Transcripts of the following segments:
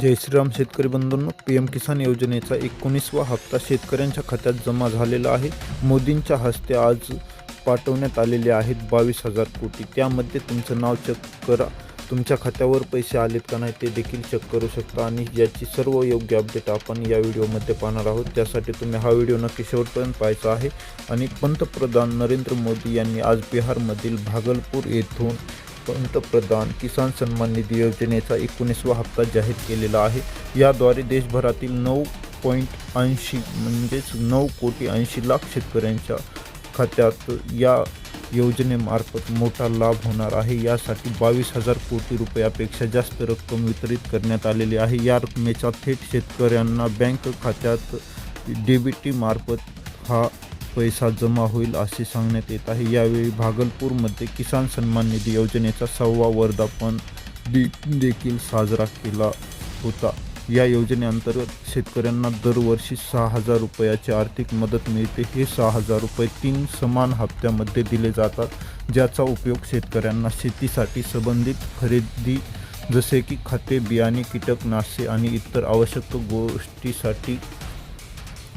जय श्रीराम शेतकरी बंधूंनो P M किसान योजनेचा एकोणीसवा हप्ता शेतकऱ्यांच्या खात्यात जमा झालेला आहे. मोदींच्या हस्ते आज पाठवण्यात आलेले आहेत बावीस हजार कोटी. त्यामध्ये तुमचं नाव चेक करा. तुमच्या खात्यावर पैसे आलेत का नाही ते देखील चेक करू शकता आणि याची सर्व योग्य अपडेट आपण या व्हिडिओमध्ये पाहणार आहोत. त्यासाठी तुम्ही हा व्हिडिओ नक्की शेवटपर्यंत पाहायचा आहे. आणि पंतप्रधान नरेंद्र मोदी यांनी आज बिहारमधील भागलपूर येथून पंतप्रधान किसान सन्मान निधी योजनेचा एकोणीसवा हप्ता जाहीर केलेला आहे. याद्वारे देशभरातील नऊ पॉईंट ऐंशी म्हणजेच नऊ कोटी ऐंशी लाख शेतकऱ्यांच्या खात्यात या योजनेमार्फत मोठा लाभ होणार आहे. यासाठी बावीस हजार कोटी रुपयापेक्षा जास्त रक्कम वितरित करण्यात आलेली आहे. या रकमेचा थेट शेतकऱ्यांना बँक खात्यात डी बी टीमार्फत हा पैसा जमा होईल असे सांगण्यात येत आहे. यावेळी भागलपूरमध्ये किसान सन्मान निधी योजनेचा सहावा वर्धापन दिन देखील साजरा केला होता. या योजनेअंतर्गत शेतकऱ्यांना दरवर्षी सहा हजार रुपयाची आर्थिक मदत मिळते. हे सहा हजार रुपये तीन समान हप्त्यामध्ये दिले जातात ज्याचा उपयोग शेतकऱ्यांना शेतीसाठी संबंधित खरेदी जसे की खते बियाणे कीटकनाशके आणि इतर आवश्यक गोष्टीसाठी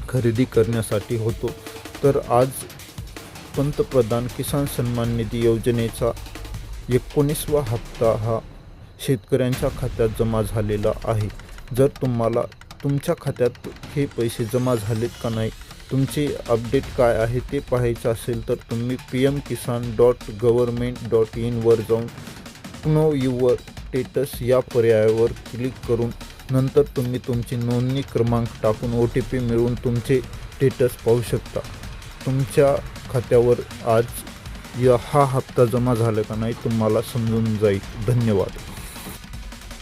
खरेदी करण्यासाठी होतो. तर आज पंतप्रधान किसान सन्मान निधी योजनेचा एकोणीसवा हप्ता हा शेतकऱ्यांच्या खात्यात जमा झालेला आहे. जर तुम्हाला तुमच्या खात्यात हे पैसे जमा झालेत का नाही तुमचे अपडेट काय आहे ते पाहायचं असेल तर तुम्ही P M Kisan dot government dot इनवर जाऊन नो युवर स्टेटस या पर्यायावर क्लिक करून नंतर तुम्ही तुमची नोंदणी क्रमांक टाकून ओ टी पी मिळवून तुमचे स्टेटस पाहू शकता. तुमच्या खात्यावर आज या हा हप्ता जमा झाला का नाही तुम्हाला समजून जाईल. धन्यवाद.